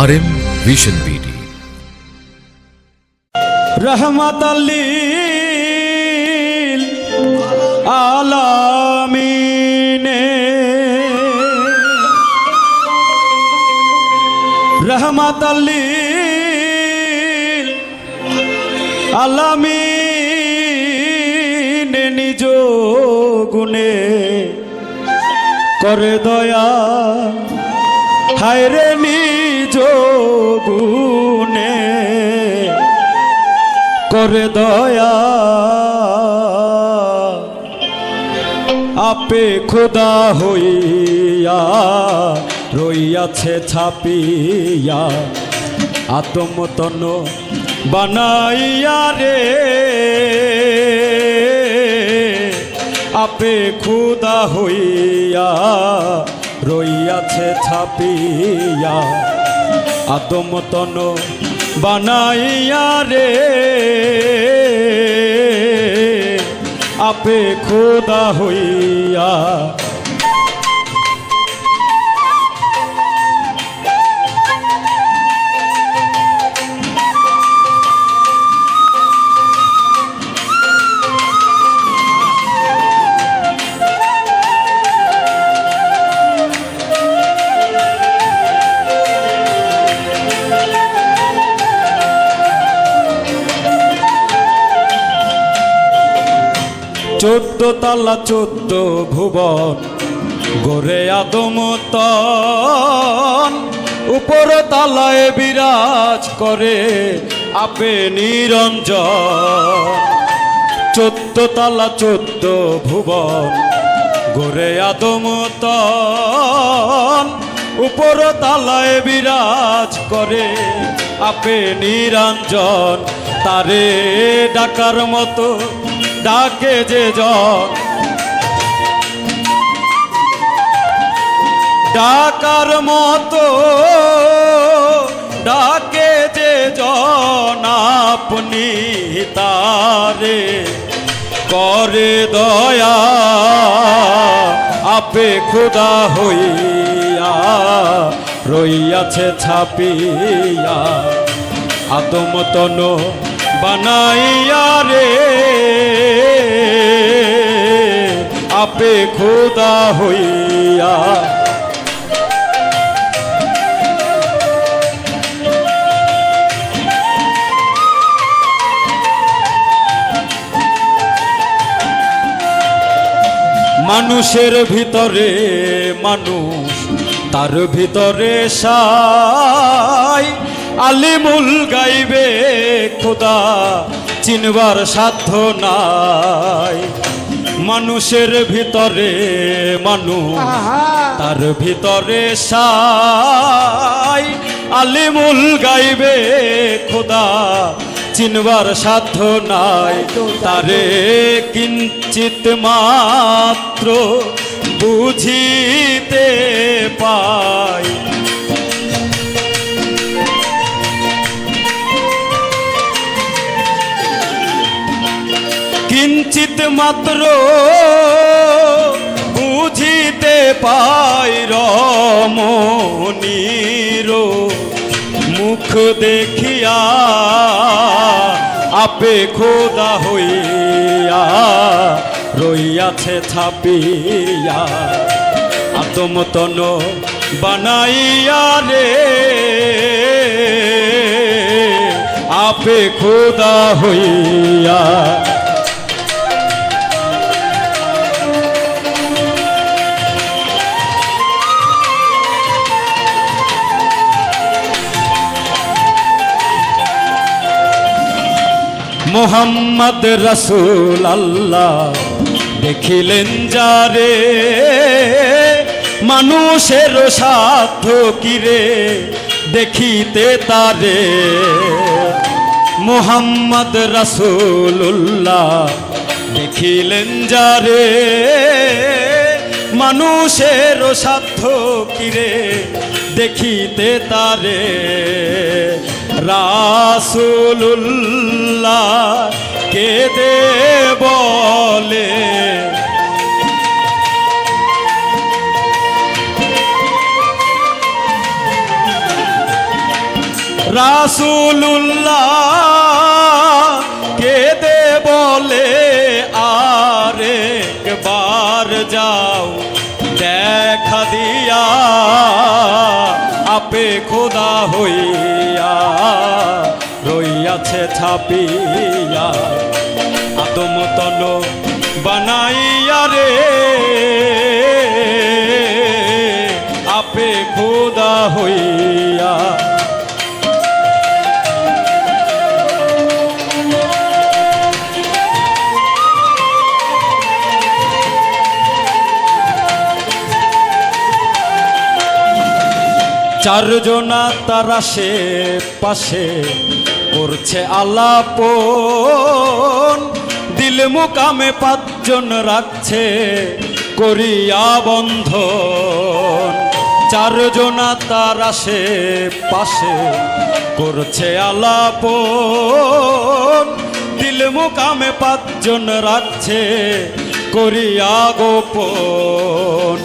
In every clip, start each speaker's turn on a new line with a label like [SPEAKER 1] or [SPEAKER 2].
[SPEAKER 1] আর M vision BD
[SPEAKER 2] রহমত আলামিনে। রহমত আলামিনে নিজ গুণে করে দয়া। হায় রে নিজ গুণে করে দয়া। আপে খোদা হইয়া রইয়াছে ছাপিয়া আত্মতন বানাইয়া রে। আপে খুদা হইয়া রইয়াছে ছাপিয়া আদমতন বানাইয়া রে। আপে খোদা হইয়া চোদ্দ তালা চোদ্দ ভুবন গোরে আদমতন উপর তালায় বিরাজ করে আপে নিরঞ্জন। চোদ্দ তালা চোদ্দ ভুবন গোরে আদমতন উপর তালায় বিরাজ করে আপে নিরঞ্জন। তারে ডাকার মতো ডাকে যে জন ডাকার মতো ডাকে যে জন আপনি তারে করে দয়া, আপে খুদা হইয়া রইয়াছে ছাপিয়া আদমতন বানাইয়া রে। আপে খোদা হইয়া। মানুষের ভিতরে মানুষ তার ভিতরে সাই। আলিমুল গাইবে খোদা চিনবার সাধ্য নাই। মানুষের ভিতরে মানুষ তার ভিতরে সাই। আলিমুল গাইবে খোদা চিনবার সাধ্য নাই। তারে কিঞ্চিত মাত্র বুঝিতে পাই। কিঞ্চিত মাত্র বুঝিতে পাই রমণীর। মুখ দেখিয়া আপে খোদা হইয়া রইয়াছে ছাপিয়া। আতমতন বানাইয়া রে, আপে খোদা হইয়া মোহাম্মদ রসুল আল্লাহ দেখিলেন যারে? মানুষের সাধ্য কিরে দেখিতে তারে। মোহাম্মদ রসুল্লাহ দেখিলেন যারে? মানুষের সাধ্য কিরে দেখিতে তারে। রাসুল্লাহ কে দে বলে। রাসুলুল্লাহ হইয়া রইয়াছে ছাপিয়া আদম চারজনা তারা সে পাশে করছে আলাপন। দিল মুকামে পাঁচজন রাখছে করিয়া বন্ধন। চারজনা তারা সে পাশে করছে আলাপন। দিল মুকামে পাঁচজন রাখছে করিয়া গোপন।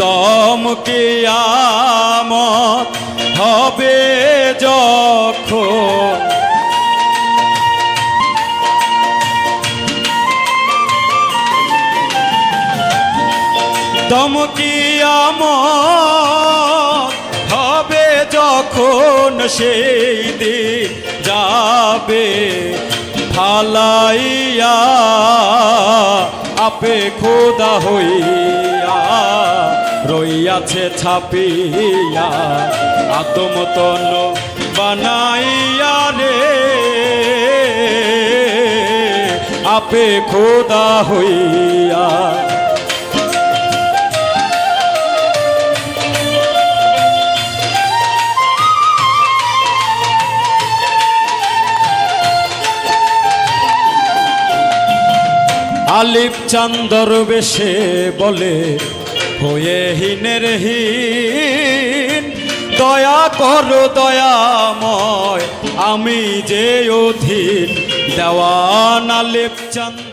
[SPEAKER 2] দম কিয়ামত হবে যখন দম কিয়ামত হবে যখন সেই দিন যাবে ফালাইয়া আপে খোদা হইয়া। রইয়াছে ছাপিয়া আদম তন বানাইয়া রে। আপে খোদা হইয়া। আলিপ চান্দর বেশে বলে হয়ে হিনের হীন। দয়া কর দয়াময় আমি যে অধীন। দেওয়ানা আলিপ চান্দ